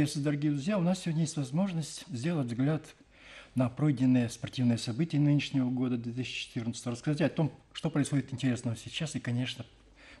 Приветствую, дорогие друзья. У нас сегодня есть возможность сделать взгляд на пройденные спортивные события нынешнего года 2014, рассказать о том, что происходит интересного сейчас и, конечно,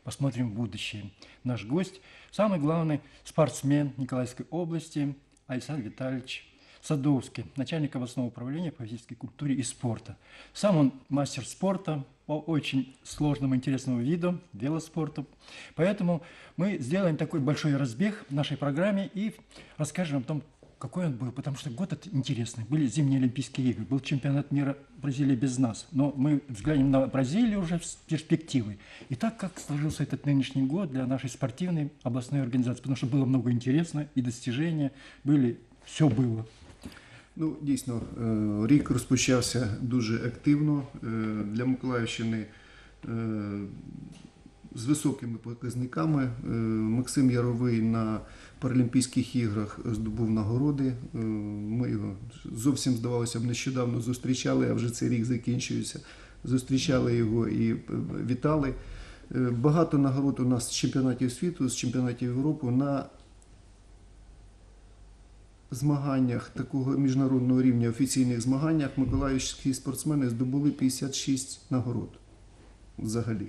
посмотрим в будущее. Наш гость – самый главный спортсмен Николаевской области Александр Витальевич Садовский, начальник областного управления по физической культуре и спорта. Сам он мастер спорта по очень сложному интересному виду, велоспорту. Поэтому мы сделаем такой большой разбег в нашей программе и расскажем о том, какой он был, потому что год этот интересный. Были зимние Олимпийские игры, был чемпионат мира Бразилии без нас. Но мы взглянем на Бразилию уже с перспективой. И так как сложился этот нынешний год для нашей спортивной областной организации, потому что было много интересного и достижения, были, все было. Ну, дійсно, е, рік розпочався дуже активно е, для Миколаївщини е, з високими показниками. Максим Яровий на Паралімпійських іграх здобув нагороди. Ми його зовсім здавалося б нещодавно зустрічали, а вже цей рік закінчується. Зустрічали його і вітали. Багато нагород у нас з чемпіонатів світу, з чемпіонатів Європи на змаганнях такого міжнародного рівня, офіційних змаганнях, миколаївські спортсмени здобули 56 нагород взагалі.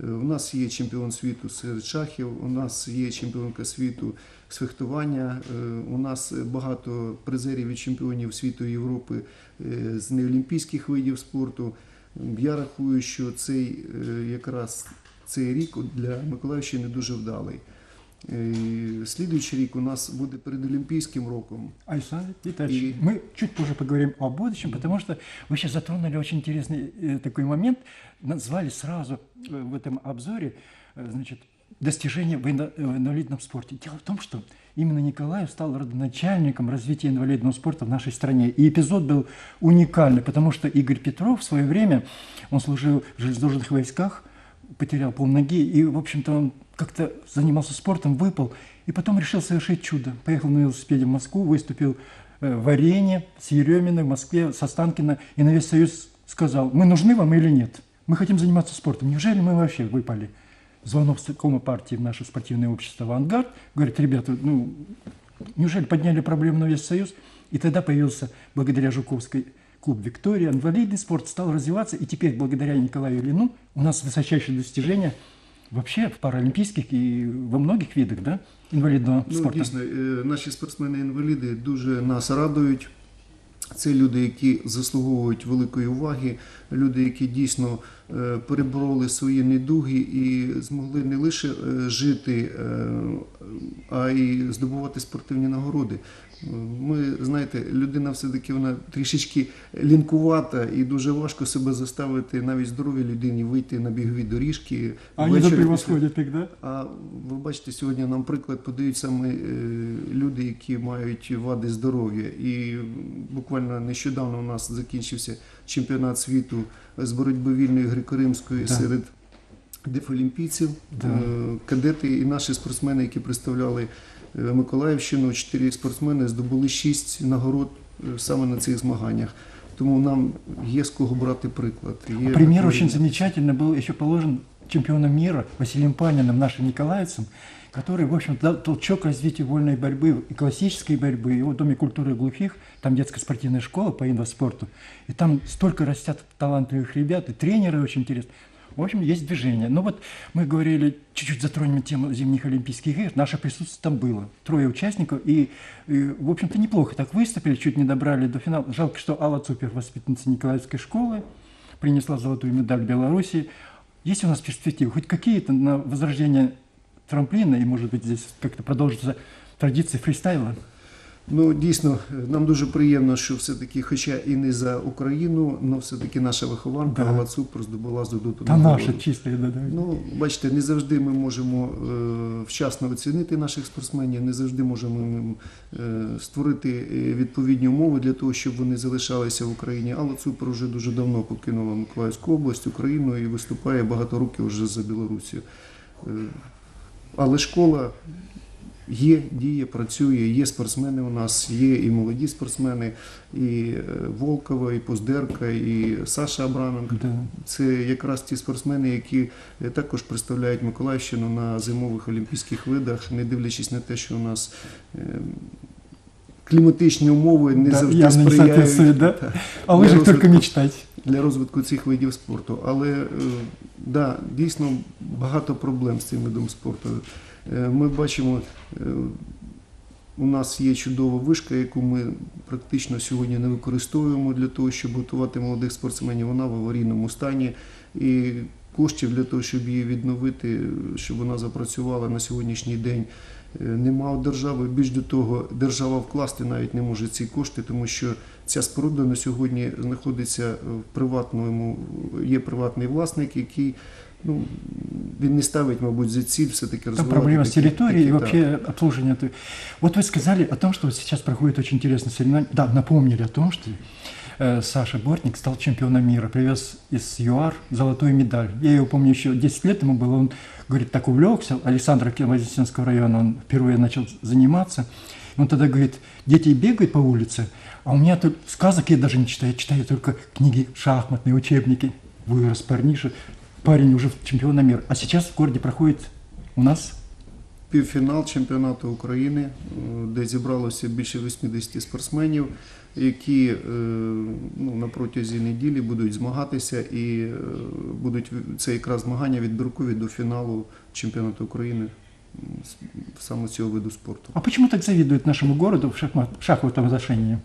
Е, У нас є чемпіон світу серед шахів, у нас є чемпіонка світу з фехтування, е, у нас багато призерів і чемпіонів світу і Європи е, з неолімпійських видів спорту. Я рахую, що цей якраз цей рік для Миколаївщини дуже вдалий. Е, Слідуючий рік у нас буде перед Олімпійським роком. Александр Витальевич, И- мы чуть позже поговорим о будущем, потому что вы сейчас затронули очень интересный э, такой момент, назвали сразу э, в этом обзоре, э, значит, достижения в ино- в инвалидном спорте. Дело в том, что именно Николаев стал родоначальником развития инвалидного спорта в нашей стране. И эпизод был уникальный, потому что Игорь Петров в свое время, он служил в железнодорожных войсках, потерял полноги, и, в общем-то, он как-то занимался спортом, выпал, и потом решил совершить чудо. Поехал на велосипеде в Москву, выступил э, в арене с Ереминой в Москве, с Останкино, и на весь Союз сказал, мы нужны вам или нет? Мы хотим заниматься спортом. Неужели мы вообще выпали? Звонок кома партии в наше спортивное общество «Авангард». Говорит, ребята, ну, неужели подняли проблему на весь Союз? И тогда появился, благодаря Жуковской, клуб «Виктория». Инвалидный спорт стал развиваться, и теперь, благодаря Николаю Ильину, у нас высочайшие достижения вообще в паралімпійських і во многих видах да, інвалідного Ну, спорта. дійсно, е, наші спортсмени-інваліди дуже нас радують. Це люди, які заслуговують великої уваги, люди, які дійсно е, перебороли свої недуги і змогли не лише е, жити, е, а й здобувати спортивні нагороди. Ми, знаєте, людина все-таки вона трішечки лінкувата і дуже важко себе заставити навіть здоровій людині вийти на бігові доріжки. Они ввечері же після- превосходят их, да? а ви бачите, сьогодні нам приклад подають саме люди, які мають вади здоров'я. І буквально нещодавно у нас закінчився чемпіонат світу з боротьби вільної греко-римської Да. серед дефолімпійців. Да. Е, Кадети і наші спортсмени, які представляли е, Миколаївщину, чотири спортсмени здобули шість нагород е, саме на цих змаганнях. Тому нам є з кого брати приклад. Є Пример такий- очень замечательно был еще положен чемпионом мира Василием Паниным, нашим николаевцем, который, в общем, дал толчок развитию вольной борьбы и классической борьбы. И в Доме культуры глухих, там детская спортивная школа по инваспорту, и там столько растят талантливых ребят, и тренеры очень интересные. В общем, есть движение. Ну вот мы говорили, чуть-чуть затронем тему зимних Олимпийских игр. Наше присутствие там было. Трое участников. И, и, в общем-то, неплохо так выступили, чуть не добрали до финала. Жалко, что Алла Цупер, воспитанница Николаевской школы, принесла золотую медаль Беларуси. Есть у нас перспективы? Хоть какие-то на возрождение трамплина, и, может быть, здесь как-то продолжится традиции фристайла? Ну, дійсно, нам дуже приємно, що все-таки, хоча і не за Україну, але все-таки наша вихованка Да. Цупер здобула здобуту Та нагороду. наша чистая, да, да. Ну, бачите, не завжди ми можемо е, вчасно оцінити наших спортсменів, не завжди можемо е, створити е, відповідні умови для того, щоб вони залишалися в Україні. Алла Цупер вже дуже давно покинула Миколаївську область, Україну і виступає багато років вже за Білорусію. Але школа Є, діє, працює, є спортсмени у нас, є і молоді спортсмени, і е, Волкова, і Поздерка, і Саша Абраменко. Да. Це якраз ті спортсмени, які е, також представляють Миколаївщину на зимових олімпійських видах, не дивлячись на те, що у нас е, кліматичні умови не Да, завжди сприяють да? О Для лыжах только мечтать. Для розвитку цих видів спорту. Але е, да, дійсно багато проблем з цим видом спорту. Е, Ми бачимо, е, у нас є чудова вишка, яку ми практично сьогодні не використовуємо для того, щоб готувати молодих спортсменів. Вона в аварійному стані. І коштів для того, щоб її відновити, щоб вона запрацювала на сьогоднішній день. е, Нема у держави. Більш до того, держава вкласти навіть не може ці кошти, тому що ця споруда на сьогодні знаходиться в приватному, є приватний власник, який ну, він не ставить, мабуть, за ціль все-таки Там розвивати. проблема с такі- территорией такі, и так. вообще обслуживание. той- Вот вы сказали о том, что вот сейчас проходит очень интересное соревнование. Да, напомнили о том, что э, Саша Бортник стал чемпионом мира, привез из ЮАР золотую медаль. Я его помню еще 10 лет ему было, он, говорит, так увлекся, Александра Вознесенского района, он впервые начал заниматься. Он тогда говорит, дети бегают по улице, а у меня тут сказок я даже не читаю, я читаю только книги шахматные, учебники. Вырос парниша, парень уже чемпиона мира. А сейчас в городе проходит у нас Півфінал чемпіонату України, е, де зібралося більше 80 спортсменів, які е, ну, на протязі неділі будуть змагатися і е, будуть це якраз змагання відбіркові до фіналу чемпіонату України саме цього виду спорту. А почему так завідують нашому городу в, шахмат, в шахматном отношении?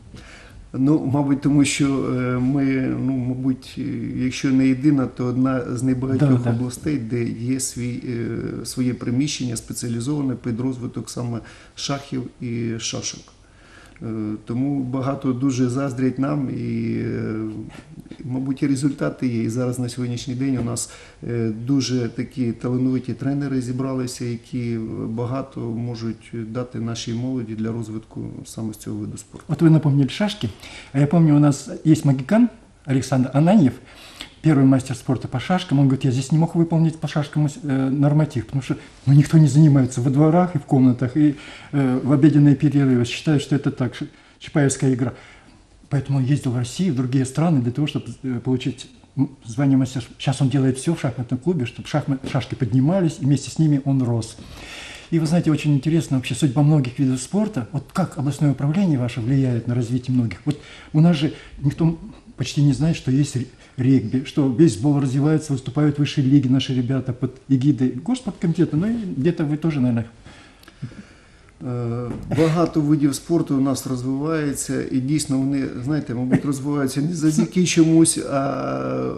Ну, мабуть, тому що е, ми, ну, мабуть, е, якщо не єдина, то одна з небагатьох Да, да. областей, де є свій, е, своє приміщення спеціалізоване під розвиток саме шахів і шашок. Е, Тому багато дуже заздрять нам, і, е, мабуть, результати є. І зараз на сьогоднішній день у нас е, дуже такі талановиті тренери зібралися, які багато можуть дати нашій молоді для розвитку саме з цього виду спорту. Вот вы напомнили шашки. А я помню, у нас есть магикан Александр Ананьев, первый мастер спорта по шашкам. Он говорит, я здесь не мог выполнить по шашкам э, норматив, потому что ну, никто не занимается во дворах и в комнатах, и э, в обеденные перерывы. Считают, что это так, чапаевская игра. Поэтому он ездил в Россию, в другие страны для того, чтобы э, получить звание мастера. Сейчас он делает все в шахматном клубе, чтобы шахмат, шашки поднимались, и вместе с ними он рос. И вы знаете, очень интересно вообще судьба многих видов спорта. Вот как областное управление ваше влияет на развитие многих. Вот у нас же никто почти не знает, что есть регби, что бейсбол развивается, выступают в высшей лиге наши ребята под эгидой госпорткомитета. Ну и где-то вы тоже, наверное, Е, Багато видів спорту у нас розвивається, і дійсно вони, знаєте, мабуть, розвиваються не завдяки чомусь, а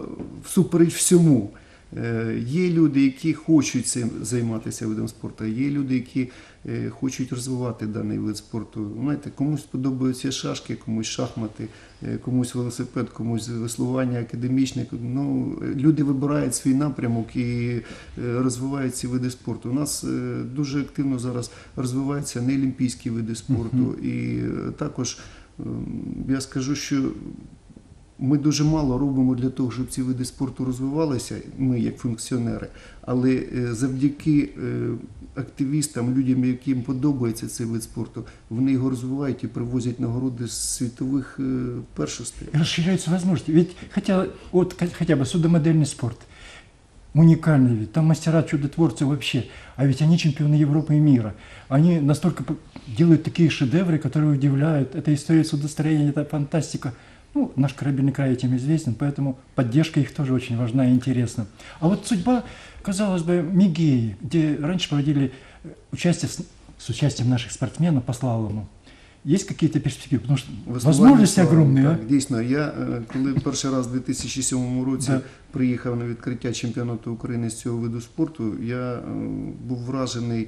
всупереч всьому. Е, Є люди, які хочуть цим займатися видом спорту, є люди, які е, хочуть розвивати даний вид спорту. Знаєте, комусь подобаються шашки, комусь шахмати, е, комусь велосипед, комусь веслування академічне. Ну, люди вибирають свій напрямок і розвивають ці види спорту. У нас дуже активно зараз розвиваються неолімпійські види спорту, і також ем, я скажу, що ми дуже мало робимо для того, щоб ці види спорту розвивалися, ми як функціонери, але е, завдяки е, активістам, людям, яким подобається цей вид спорту, вони його розвивають і привозять нагороди з світових е, першостей. и расширяются возможности. Ведь хотя, вот, ка- хотя бы судомодельный спорт, уникальный вид, там мастера чудотворцы вообще, а ведь они чемпионы Европы и мира. Они настолько по- делают такие шедевры, которые удивляют. Это история судостроения, это фантастика. Ну, наш корабельный край этим известен, поэтому поддержка их тоже очень важна и интересна. А вот судьба, казалось бы, Мигеи, где раньше проводили э, участие с, с участием наших спортсменов по слалому. Есть какие-то перспективы? Потому что Веслування возможности слава, огромные, а? Так, дійсно, я е, коли перший раз у 2007 році Да. приїхав на відкриття чемпіонату України з цього виду спорту, я е, був вражений е,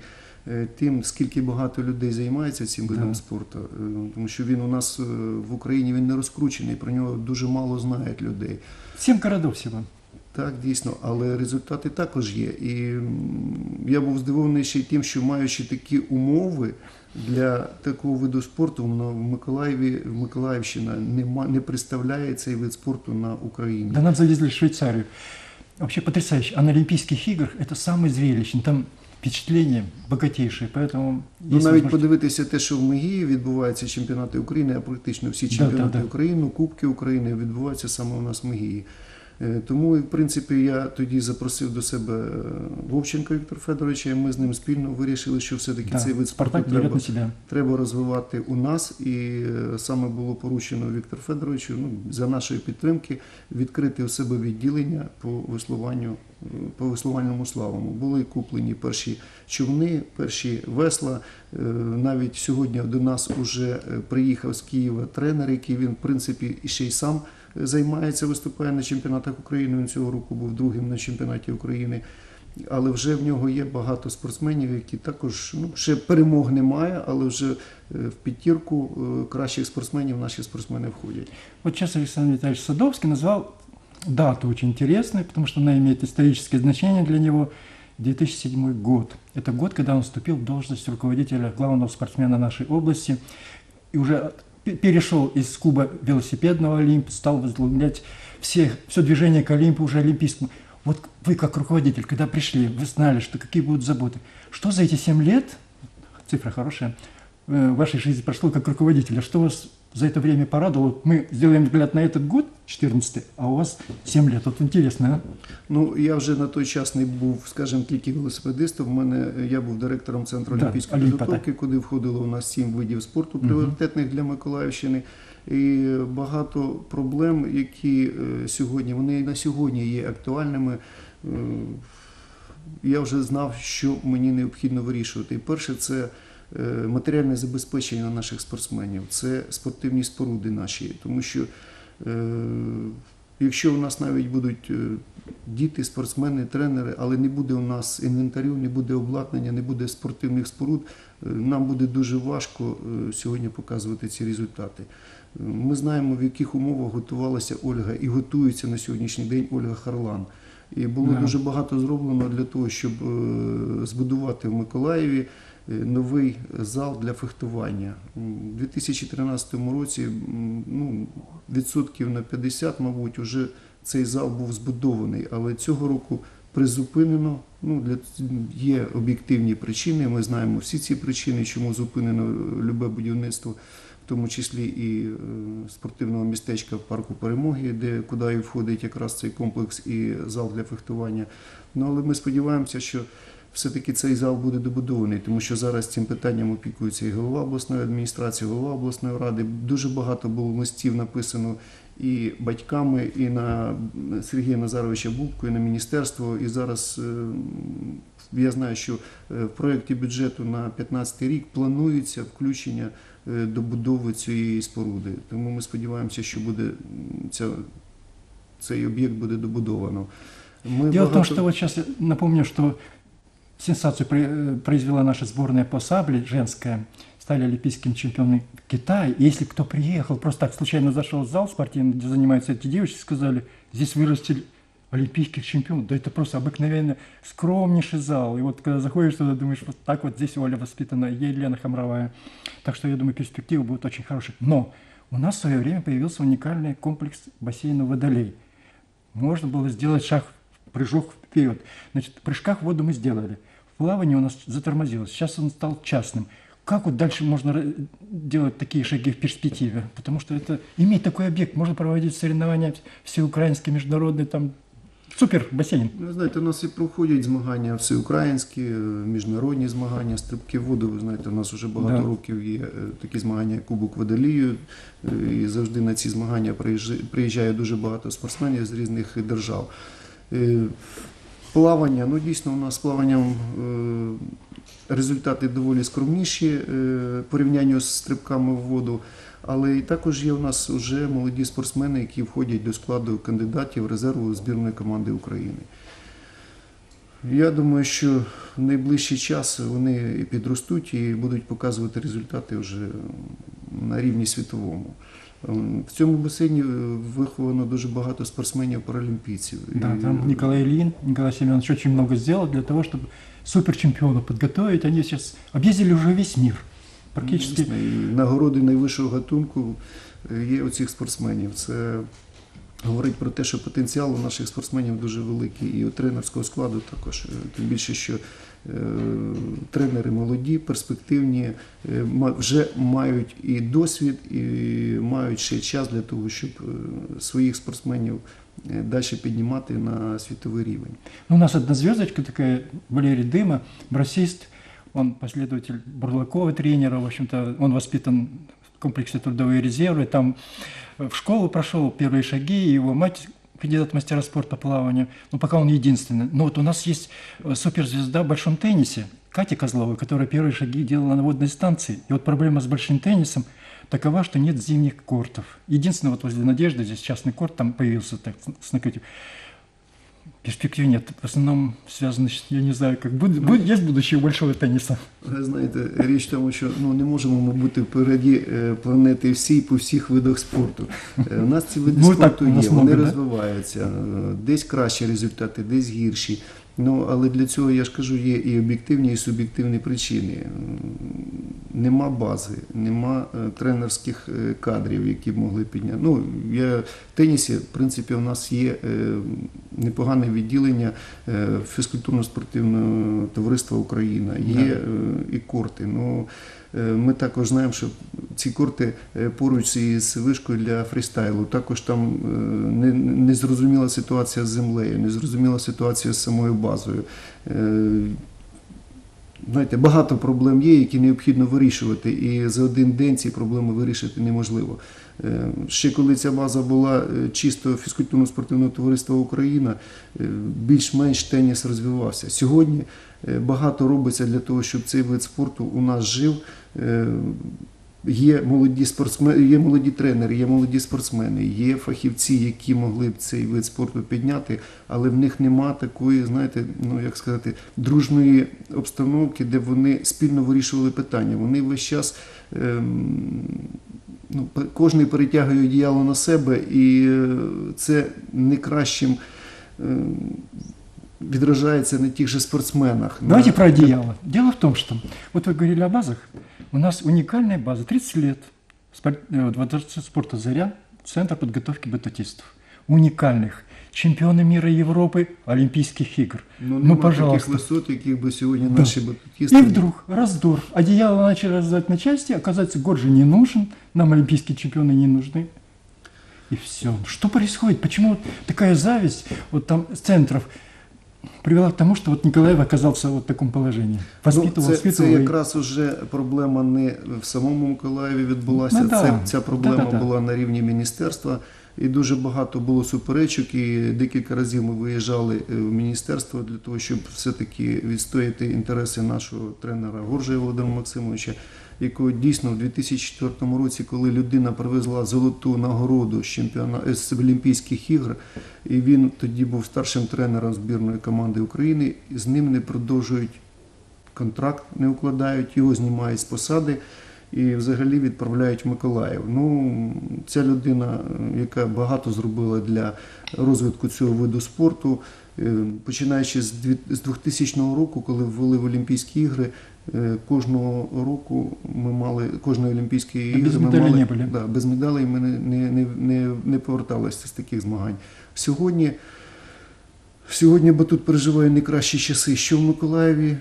тим, скільки багато людей займається цим видом Да. спорту. Е, Тому що він у нас е, в Україні він не розкручений, про нього дуже мало знають людей. Семь городов всего. Так, дійсно, але результати також є. І м, я був здивований ще й тим, що маючи такі умови для такого виду спорту, воно в Миколаєві, в Миколаївщина нема, не представляє цей вид спорту на Україні. Да нам завезли в Швейцарию. Вообще потрясающе. А на Олимпийских играх это самый зрелищный. Там впечатления богатейшие, поэтому... Ну, навіть возможность- подивитися те, що в Мегії відбуваються чемпіонати України, а практично всі чемпіонати да, да. України, Кубки України відбуваються саме у нас в Мегії. Е, Тому, в принципі, я тоді запросив до себе е, Вовченка Віктора Федоровича, і ми з ним спільно вирішили, що все-таки Да, цей вид спорту треба, треба розвивати у нас. І е, саме було поручено Віктору Федоровичу ну, за нашої підтримки відкрити у себе відділення по веслуванню, по веслувальному славому. Були куплені перші човни, перші весла. Е, Навіть сьогодні до нас вже приїхав з Києва тренер, який він, в принципі, ще й сам е, займається, виступає на чемпіонатах України. Він цього року був другим на чемпіонаті України. Але вже в нього є багато спортсменів, які також ну, ще перемог немає, але вже е, в підтірку е, кращих спортсменів наші спортсмени входять. Вот сейчас Александр Витальевич Садовский назвал дату очень интересную, потому что она имеет историческое значение для него. 2007 год. Это год, когда он вступил в должность руководителя главного спортсмена нашей области и уже пе- перешел из клуба велосипедного Олимп, стал возглавлять все, все движение к Олимпу, уже олимпийскому. Вот вы как руководитель, когда пришли, вы знали, что какие будут заботы. Что за эти 7 лет, цифра хорошая, э, в вашей жизни прошло как руководителя? Что вас за это время порадовало? Вот Мы сделаем взгляд на этот год, 14 а у вас 7 лет. Вот интересно, а? Ну я вже на той час не був, скажімо, тільки велосипедистом. У мене я був директором центру Да, олімпійської Олімпа, підготовки, куди входило у нас сім видів спорту Мгм. пріоритетних для Миколаївщини. І багато проблем, які е, сьогодні вони і на сьогодні є актуальними. Е, Я вже знав, що мені необхідно вирішувати. І перше, це е, матеріальне забезпечення наших спортсменів, це спортивні споруди наші, тому що. е, Якщо у нас навіть будуть е, діти, спортсмени, тренери, але не буде у нас інвентарю, не буде обладнання, не буде спортивних споруд, е, нам буде дуже важко е, сьогодні показувати ці результати. Е, Ми знаємо, в яких умовах готувалася Ольга і готується на сьогоднішній день Ольга Харлан. І було Да. дуже багато зроблено для того, щоб е, збудувати в Миколаєві е, новий зал для фехтування. У 2013 році ну, відсотків на 50, мабуть, вже цей зал був збудований, але цього року призупинено. Ну, для, є об'єктивні причини. Ми знаємо всі ці причини, чому зупинено е, любе будівництво, в тому числі і е, спортивного містечка в парку перемоги, де куди і входить якраз цей комплекс і зал для фехтування. Ну але ми сподіваємося, що все-таки цей зал буде добудований, тому що зараз цим питанням опікується і голова обласної адміністрації, голова обласної ради. Дуже багато було листів написано і батьками, і на Сергія Назаровича Бубку, і на міністерство. І зараз е, я знаю, що е, в проєкті бюджету на 2015 рік планується включення е, добудови цієї споруди. Тому ми сподіваємося, що буде ця, цей об'єкт буде добудовано. Ми Дело в том, что вот сейчас я напомню, что сенсацию э, произвела наша сборная по сабле женская. Стали олимпийским чемпионом Китая. И если кто приехал, просто так случайно зашел в зал спортивный, где занимаются эти девочки, сказали, здесь вырастили олимпийских чемпионов. Да это просто обыкновенно скромнейший зал. И вот когда заходишь туда, думаешь, вот так вот здесь Оля воспитана, Елена Хамровая. Так что я думаю, перспективы будут очень хорошие. Но у нас в свое время появился уникальный комплекс бассейна «Водолей». Можно было сделать шаг, прыжок вперед. Значит, прыжках в воду мы сделали. В плавании у нас затормозилось. Сейчас он стал частным. Как вот дальше можно ра- делать такие шаги в перспективе? Потому что это иметь такой объект, можно проводить соревнования всеукраинские, международные, там супер бассейн. Ну, Ви знаєте, у нас і проходять змагання всеукраїнські, е, міжнародні змагання, стрибки в воду. Ви знаєте, у нас вже багато Да. років є е, такі змагання, як Кубок Водолію. е, І завжди на ці змагання приїжджає- приїжджає дуже багато спортсменів з різних держав. Плавання, ну дійсно, у нас з плаванням е, результати доволі скромніші е, в з стрибками в воду. Але і також є у нас вже молоді спортсмени, які входять до складу кандидатів резерву збірної команди України. Я думаю, що в найближчий час вони підростуть і будуть показувати результати вже на рівні світовому. Ем, В цьому басейні е, виховано дуже багато спортсменів-паралімпійців. Да, І, там Николай Ильин, Николай Семенович очень много сделал для того, чтобы суперчемпионов подготовить. Они сейчас объездили уже весь мир. Практически нагороди найвищого гатунку е, є у цих спортсменів. Це говорить про те, що потенціал у наших спортсменів дуже великий, і у тренерського складу також. Е, Тим більше, що тренери молоді, перспективні, е, ма- вже мають і досвід, і мають ще час для того, щоб е, своїх спортсменів далі піднімати на світовий рівень. Ну, у нас одна звездочка такая, Валерий Дыма, басист, он последователь Бурлакова тренера, в общем-то, он воспитан в комплексе трудовые резервы, там э, в школу прошел первые шаги, его мать кандидат мастера спорта по плаванию, но пока он единственный. Но вот у нас есть э, суперзвезда в большом теннисе, Катя Козлова, которая первые шаги делала на водной станции. И вот проблема с большим теннисом такова, что нет зимних кортов. Единственное, вот возле Надежды здесь частный корт там появился так, с накрытием. Перспектив нет. В основном связано, я не знаю, как будет, будет есть будущее у большого тенниса. Ви знаєте, річ в тому, що ну не можемо ми бути впереді е, планети всій по всіх видах спорту. Е, У нас ці види Ну, спорту нас є, вони да? розвиваються. Е, Десь кращі результати, десь гірші. Ну але для цього я ж кажу, є і об'єктивні, і суб'єктивні причини. Нема бази, нема тренерських кадрів, які б могли підняти. Ну я в тенісі, в принципі, у нас є непогане відділення е, фізкультурно-спортивного товариства Україна. Є е, і корти. Ну, е, ми також знаємо, що ці корти поруч із вишкою для фрістайлу. Також там незрозуміла ситуація з землею, незрозуміла ситуація з самою базою. Знаєте, багато проблем є, які необхідно вирішувати, і за один день ці проблеми вирішити неможливо. Е, Ще коли ця база була е, чисто фізкультурно-спортивного товариства Україна, е, більш-менш теніс розвивався. Сьогодні багато робиться для того, щоб цей вид спорту у нас жив. Є молоді спортсмени, є молоді тренери, є молоді спортсмени, є фахівці, які могли б цей вид спорту підняти, але в них нема такої, знаєте, ну як сказати, дружної обстановки, де вони спільно вирішували питання. Вони весь час ем, ну, кожний перетягує одіяло на себе, і е, це не кращим ем, відражається на тих же спортсменах. Давайте На- про одеяло. Дело в том, что вот вы говорили о базах. У нас уникальная база, 30 лет. Спор- э, вот Во Дворце спорта «Заря» Центр подготовки батутистов. Уникальных. Чемпионы мира и Европы, Олимпийских игр. Ну, Ну, нема пожалуйста. таких висот, яких би сьогодні Да. наші батутісти. И вдруг раздор. Одеяло начали раздать на части, оказывается, год же не нужен, нам олимпийские чемпионы не нужны. И все. Что происходит? Почему вот такая зависть вот там центров Привела к тому, що от Ніколаєв оказався вот в такому положенні. Воспитував, Ну, це, це якраз уже проблема не в самому Миколаєві відбулася. Ну, да. це, ця проблема Да-да-да. була на рівні міністерства. І дуже багато було суперечок, і декілька разів ми виїжджали е, в міністерство для того, щоб все-таки відстояти інтереси нашого тренера Горжія Володимира Максимовича, якого дійсно в 2004 році, коли людина привезла золоту нагороду з чемпіона е, з Олімпійських ігор, і він тоді був старшим тренером збірної команди України, з ним не продовжують контракт не укладають, його знімають з посади і взагалі відправляють в Миколаїв. Ну, ця людина, яка багато зробила для розвитку цього виду спорту, е, починаючи з дві- з 2000 року, коли ввели в Олімпійські ігри. е, Кожного року ми мали кожної Олімпійської А без ігри ми мали, не були. Да, без медалей ми не, не, не, не, не поверталися з таких змагань. Сьогодні Сьогодні Батут переживає найкращі часи, що в Миколаєві,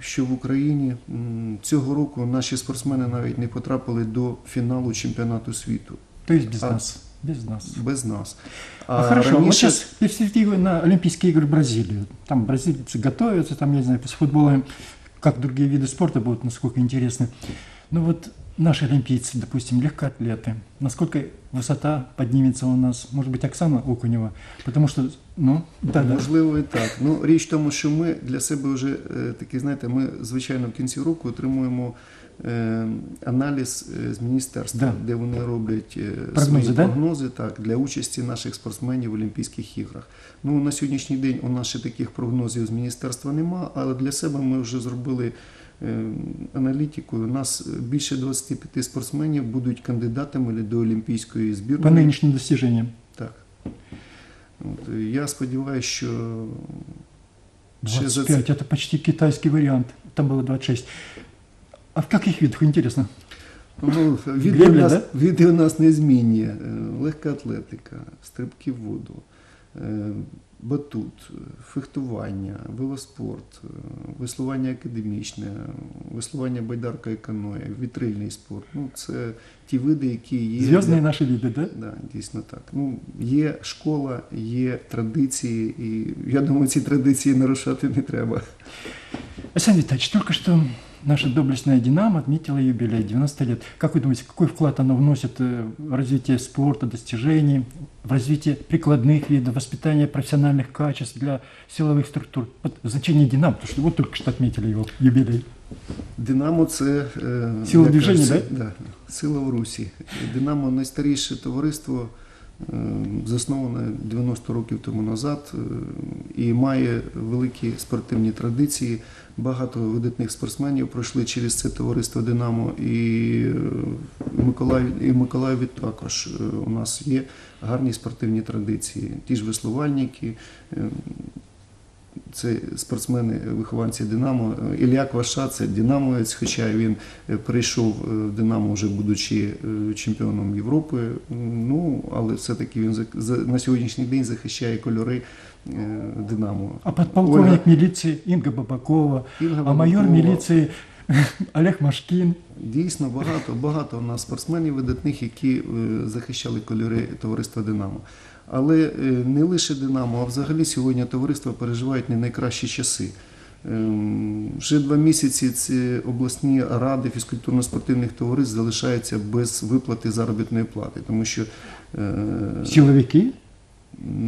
що в Україні. М, Цього року наші спортсмени навіть не потрапили до фіналу чемпіонату світу То есть без А- нас. Без нас. без нас. А, хорошо, вот сейчас перспективы на Олимпийские игры в Бразилию. Там бразильцы готовятся, там, я не знаю, с футболом, как другие виды спорта будут, насколько интересны. Ну вот наши олимпийцы, допустим, легкоатлеты, насколько высота поднимется у нас, может быть, Оксана Окунева, потому что, ну, да, да. Можливо, і так. Ну, річ в тому, що ми для себе вже е, такі, знаєте, ми звичайно в кінці року отримуємо е, аналіз е, з міністерства, Да. де вони роблять е, Прогнози, свої да? прогнози так, для участі наших спортсменів в Олімпійських іграх. Ну, на сьогоднішній день у нас ще таких прогнозів з міністерства нема, але для себе ми вже зробили. е, Аналітику у нас більше 25 спортсменів будуть кандидатами до Олімпійської По збірної. нынешним достижениям. Так. От, е, я сподіваюся, що ще за 25, это почти китайский вариант. Там было 26. А в каких видах, интересно? Ну, віди, Гребля, у нас, да? віди у нас незмінні. Е, Легка атлетика, стрибки в воду, е, батут, е, фехтування, велоспорт, е, веслування академічне, веслування байдарка і каноє, вітрильний спорт. Ну, це ті види, які є. Звездные для- наши виды, да? Да, дійсно так. Ну, є школа, є традиції, і я думаю, ці традиції нарушати не треба. Александр Витальевич, только что наша доблестная «Динамо» отметила юбилей 90 лет. Как вы думаете, какой вклад она вносит э, в развитие спорта, достижений, в развитие прикладных видов, воспитание профессиональных качеств для силовых структур? Вот значение «Динамо», потому что вот только что отметили его юбилей. Динамо це е, Сила як движення, кажуть, да? сила в Русі. Динамо найстаріше товариство, е, засноване 90 років тому назад, е, і має великі спортивні традиції. Багато видатних спортсменів пройшли через це товариство Динамо. І е, Миколаїв, і Миколаєві також е, у нас є гарні спортивні традиції. Ті ж веслувальники. Це спортсмени, вихованці Динамо. Ілля Кваша це Динамоець, хоча він е, прийшов е, в Динамо вже будучи е, чемпіоном Європи. Ну, але все-таки він на сьогоднішній день захищає кольори Динамо. А подполковник милиции Инга Бабакова, Інга а майор милиции Олег Машкин. Дійсно, багато, багато у нас спортсменів видатних, які захищали кольори товариства Динамо. Але е, не лише Динамо, а взагалі сьогодні товариство переживають не найкращі часи. Ем, Вже два місяці ці обласні ради фізкультурно-спортивних товариств залишаються без виплати заробітної плати, тому що е, Силовики.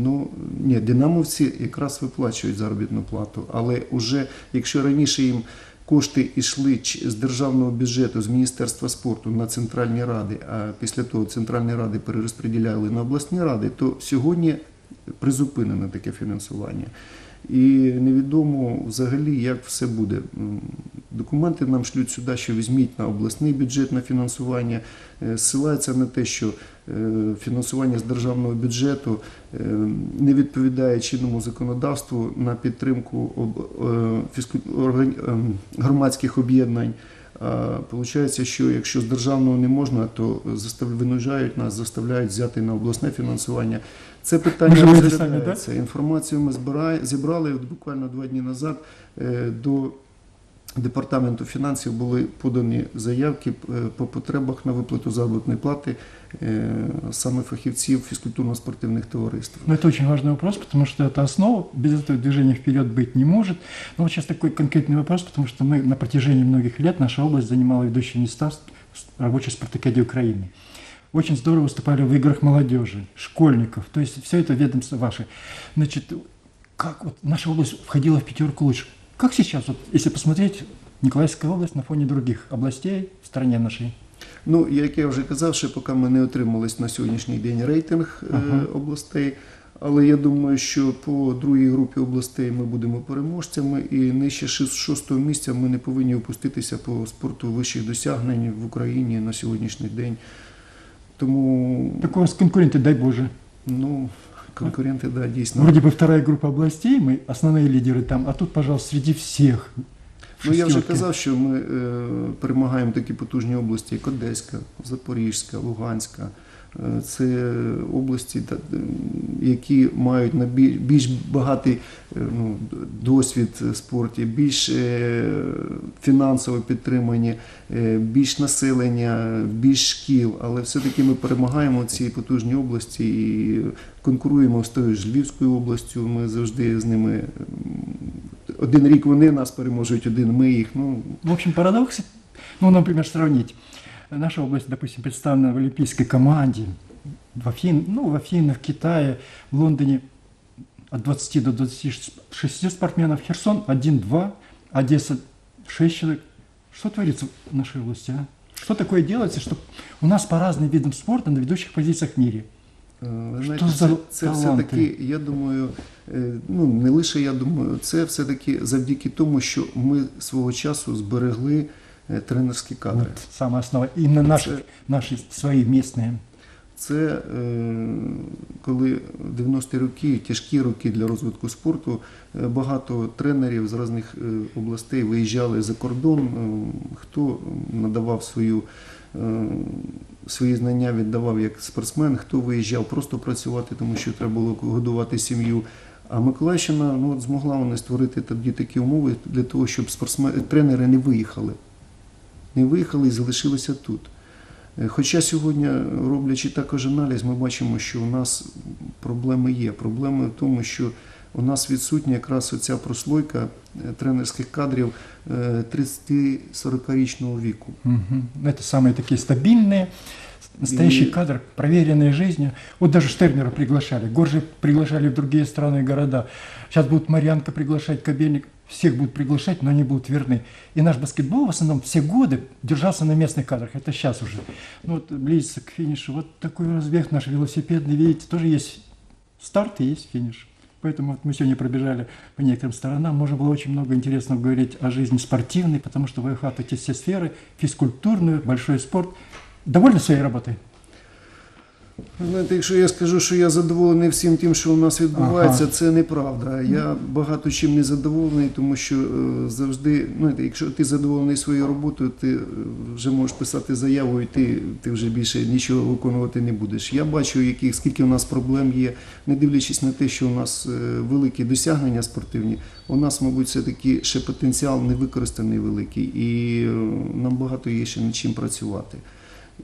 Ну ні, динамовці якраз виплачують заробітну плату, але уже якщо раніше їм кошти йшли з державного бюджету, з Міністерства спорту на центральні ради, а після того центральні ради перерозподіляли на обласні ради, то сьогодні призупинено таке фінансування. І невідомо взагалі, як все буде. Документи нам шлють сюди, що візьміть на обласний бюджет на фінансування. Е, Ссилається на те, що фінансування з державного бюджету е, не відповідає чинному законодавству на підтримку е, ем, громадських об'єднань. Получається, що якщо з державного не можна, то винужають нас, заставляють взяти на обласне фінансування. Це питання розглядається. Інформацію ми зібрали буквально два дні назад е, до департаменту фінансів були подані заявки е, по потребах на виплату заробітної плати е, саме фахівців фізкультурно-спортивних товариств. Но это очень важный вопрос, потому что это основа, без этого движения вперед быть не может. Но вот сейчас такой конкретный вопрос, потому что мы на протяжении многих лет, наша область занимала ведущие места в рабочей спартакиаде Украины. Очень здорово выступали в играх молодежи, школьников, то есть все это ведомство ваше. Значит, как вот наша область входила в пятерку лучших? Как сейчас, вот, если посмотреть, Николаевская область на фоне других областей в стране нашей? Ну, як я вже казав, ще поки ми не отримались на сьогоднішній день рейтинг е, Ага. областей. Але я думаю, що по другій групі областей ми будемо переможцями, і нижче шостого місця ми не повинні опуститися по спорту вищих досягнень в Україні на сьогоднішній день. Тому Так у вас конкуренты, дай Боже. ну, конкуренти, да, дійсно. Вроде бы вторая группа областей, мы основные лидеры там, а тут, пожалуйста, среди всех. Ну, я вже шестерки. казав, що ми е, перемагаємо такі потужні області, як Одеська, Запорізька, Луганська. Е, Це області, які мають більш багатий е, ну, досвід в спорті, більш е, фінансово підтримані, більш населення, більш шкіл. Але все-таки ми перемагаємо ці потужні області і конкуруємо з тою ж Львівською областю. Ми завжди з ними один рік вони нас переможуть, один ми їх. Ну В общем, парадокс, ну, например, сравнить. Наша область, допустим, представлена в олимпийской команде в Афин, ну, в Афинах, в Китае, в Лондоне от 20 до 26 спортсменов, Херсон 1-2, Одесса 6 человек. Что творится в нашей области, а? Что такое делается, чтобы у нас по разным видам спорта на ведущих позициях в мире? е, ви Що знаєте, за це, це все таланти? таки, я думаю, ну не лише я думаю, це все таки завдяки тому, що ми свого часу зберегли тренерські кадри. Вот самая основа. Именно наши, Это- наши свои местные. Це е, коли 90-ті роки, тяжкі роки для розвитку спорту, е, багато тренерів з різних е, областей виїжджали за кордон. е, Хто надавав свою, е, свої знання, віддавав як спортсмен, хто виїжджав просто працювати, тому що треба було годувати сім'ю. А Миколаївщина ну, от змогла вони створити тоді такі умови для того, щоб спортсмени, тренери не виїхали Не виїхали і залишилися тут. Е, Хоча сьогодні, роблячи також аналіз, ми бачимо, що у нас проблеми є. Проблеми в тому, що у нас відсутня якраз оця прослойка е, тренерських кадрів е, 30-40-річного віку. Мгм. Это самые такие стабильные, настоящий И- кадр, проверенные жизнью. Вот даже Штернера приглашали, Горжи приглашали в другие страны и города. Сейчас будут Марьянка приглашать, Кобельник. Всех будут приглашать, но они будут верны. И наш баскетбол в основном все годы держался на местных кадрах. Это сейчас уже. Ну вот близится к финишу. Вот такой разбег наш велосипедный, видите, тоже есть старт и есть финиш. Поэтому вот мы сегодня пробежали по некоторым сторонам. Можно было очень много интересного говорить о жизни спортивной, потому что вы охватываете все сферы, физкультурную, большой спорт. Довольны своей работой? Знаєте, якщо я скажу, що я задоволений всім тим, що у нас відбувається, Ага. це неправда. Я багато чим не задоволений, тому що е, завжди, ну, знаєте, якщо ти задоволений своєю роботою, ти е, вже можеш писати заяву, і ти, ти вже більше нічого виконувати не будеш. Я бачу, яких скільки у нас проблем є, не дивлячись на те, що у нас е, великі досягнення спортивні. У нас, мабуть, все-таки ще потенціал не використаний великий, і е, нам багато є ще над чим працювати.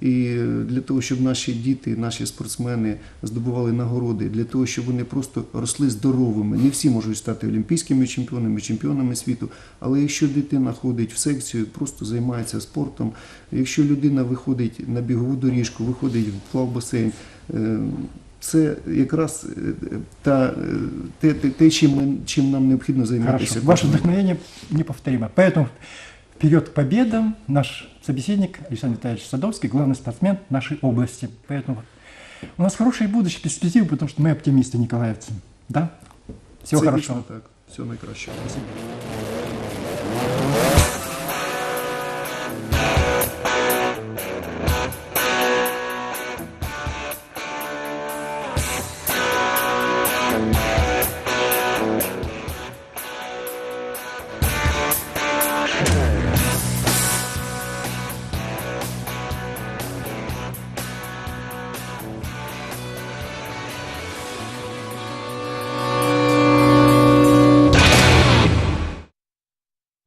І для того, щоб наші діти, наші спортсмени здобували нагороди, для того, щоб вони просто росли здоровими. Не всі можуть стати олімпійськими чемпіонами, чемпіонами світу. Але якщо дитина ходить в секцію, просто займається спортом, якщо людина виходить на бігову доріжку, виходить в плавбасейн, е, це якраз е, та, е, те, те, чим, чим нам необхідно займатися. Ваше вдохновение неповторимо. Поэтому вперед к победам. Наш собеседник Александр Витальевич Садовский, главный спортсмен нашей области. Поэтому у нас хорошее будущее, перспективы, потому что мы оптимисты, николаевцы. Да? Всего Це хорошего. так. Всього найкращого. Thank